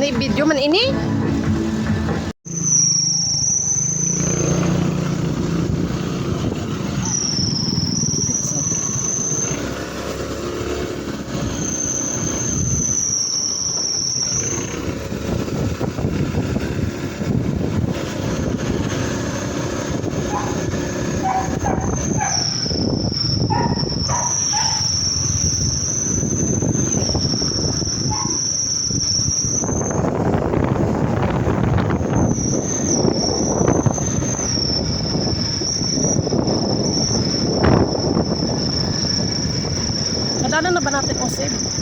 Ni video man ini. Natin ang save?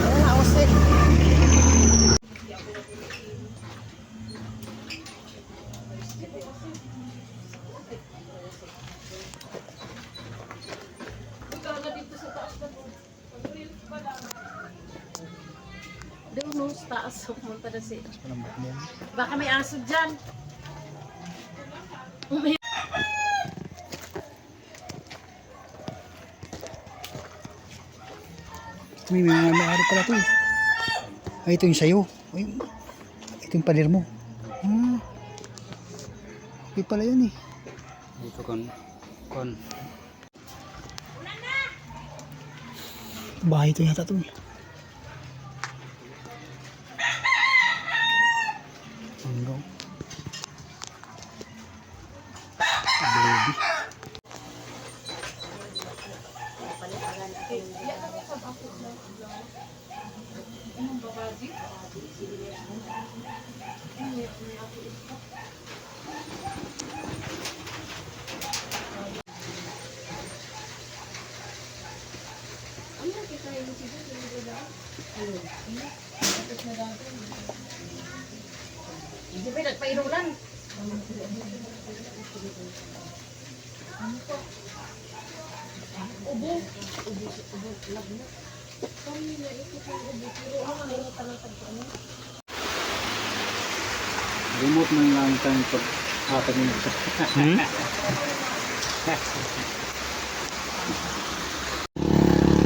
Ayan na ang save. Taas. Pumunta na si... Baka may aso dyan. May May mga may-ari pala ito eh. Ay, ito yung sayo. Ay, ito yung pader mo. Hmm. Okay pala yan eh. Dito kon kon Bahay ito yata ito eh. Hindi ba nagpairulan? Ubo. Ubo. Ubo. Lag na. Kami na ito kung ubo. Pero ano na yung tanong tagpuan remote man lang tayo pag apat minuto. Hmm?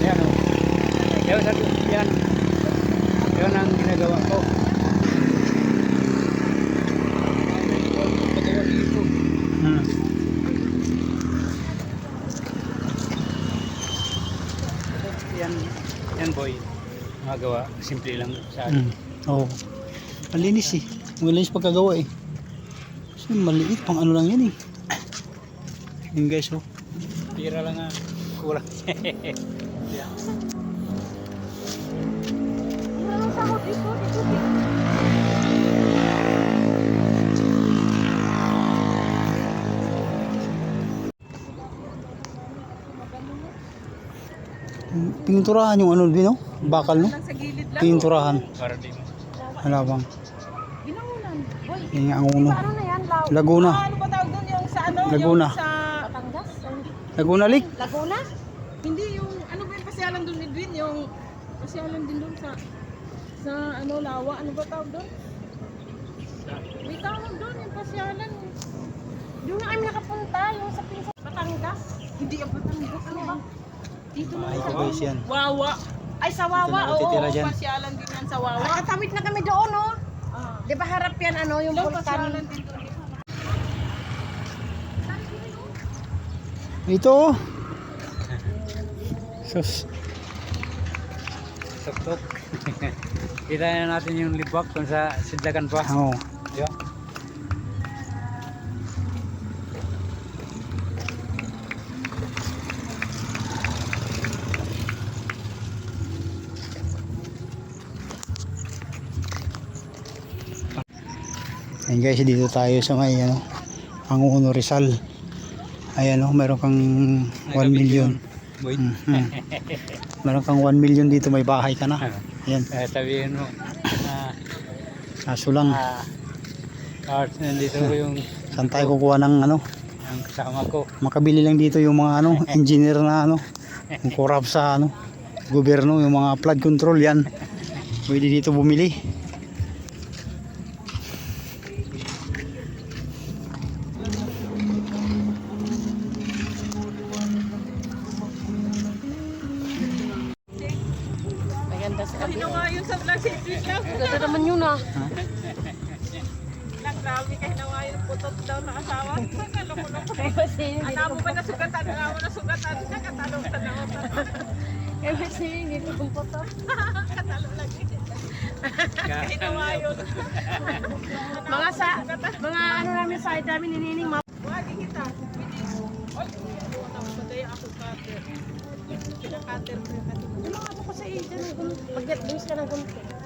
Ayan o. Yan. Yan ang ginagawa ko. Pagkawan dito. Hmm. Yan, yan boy. Magawa, simple lang sa akin. Hmm. Oo. Oh. Malinis eh. Malinis pagkagawa eh. Kasi maliit, pang ano lang yan eh. Yun guys oh. Pira lang nga. Kulang. Yan. Pininturahan yung ano din oh. Bakal no. Sa gilid lang. Pininturahan. Para din. Halabang. Ginangunan. Boy, Yung ang uno. ano na yan? Law? Laguna. Ah, ano ba tawag doon? Yung sa ano? Laguna. Yung sa... Batangas? Laguna Lake. Laguna? Hindi yung... Ano ba yung pasyalan doon ni Edwin? Yung pasyalan din doon sa... Sa ano, Lawa. Ano ba tawag doon? May tawag doon yung pasyalan. Doon na kami nakapunta. Yung sa pinsa Batangas. Hindi yung Batangas. Ano ba? Dito Bahay ko guys yan. Wawa. Ay, sa Wawa, oo. titira dyan. Pasyalan din yan sa Wawa. Nakatawid na kami doon, no? Ah. Di ba harap yan, ano, yung Daw, vulkan? pasyalan din doon. Ito oh. Sus. Tuk-tuk. Kita na natin yung libak kung sa sidlakan pa. Oo. Diba? Ayun guys, dito tayo sa may ano, Panguno Rizal. Ayan oh, meron kang 1 million. Mm, mm. meron kang 1 million dito, may bahay ka na. Ayan, Eh, sabihin mo, ah, kaso lang, ah, Cards, nandito ko yung, saan tayo kukuha ng ano, yung kasama ko. makabili lang dito yung mga ano, engineer na ano, yung corrupt sa ano, gobyerno, yung mga flood control yan. Pwede dito bumili. Maganda sa vlog. Wait lang. Ganda naman yun, ah. Lang, grabe ka hinawa yun. Putot daw na asawa. Loko-loko. Kasi, Ano mo ba nasugatan? Ano mo nasugatan? Siya katalong sa naon. kasi, hindi ko kung poto. Katalo lagi. Hinawa yun. Mga sa, mga ano namin sa namin, ninining Wagi kita. Oy, namatay ako cutter. Pinakater ko yung Yung mga ako sa ito, pag-get ka ng ganito.